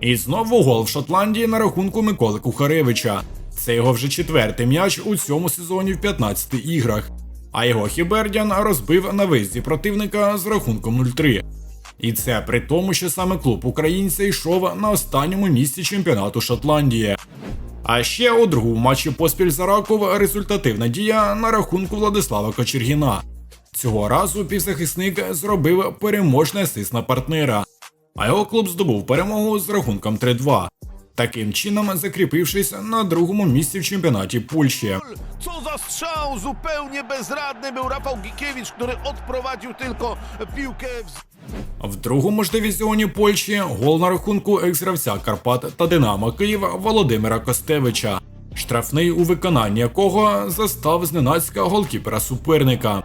І знову гол в Шотландії на рахунку Миколи Кухаревича. Це його вже четвертий м'яч у цьому сезоні в 15 іграх. А його Хібердян розбив на виїзді противника з рахунком 0-3. І це при тому, що саме клуб українця йшов на останньому місці чемпіонату Шотландії. А ще у другому матчі поспіль за Раков результативна дія на рахунку Владислава Кочергіна. Цього разу півзахисник зробив переможний асист на партнера, а його клуб здобув перемогу з рахунком 3-2, таким чином закріпившись на другому місці в чемпіонаті Польщі. Co za strzał! Zupełnie bezradny był Rafał Gikiewicz, który odprowadził tylko piłkę w В другому ж дивізіоні Польщі гол на рахунку екс-гравця Карпат та Динамо Київ Володимира Костевича, штрафний у виконанні якого застав зненацька голкіпера суперника.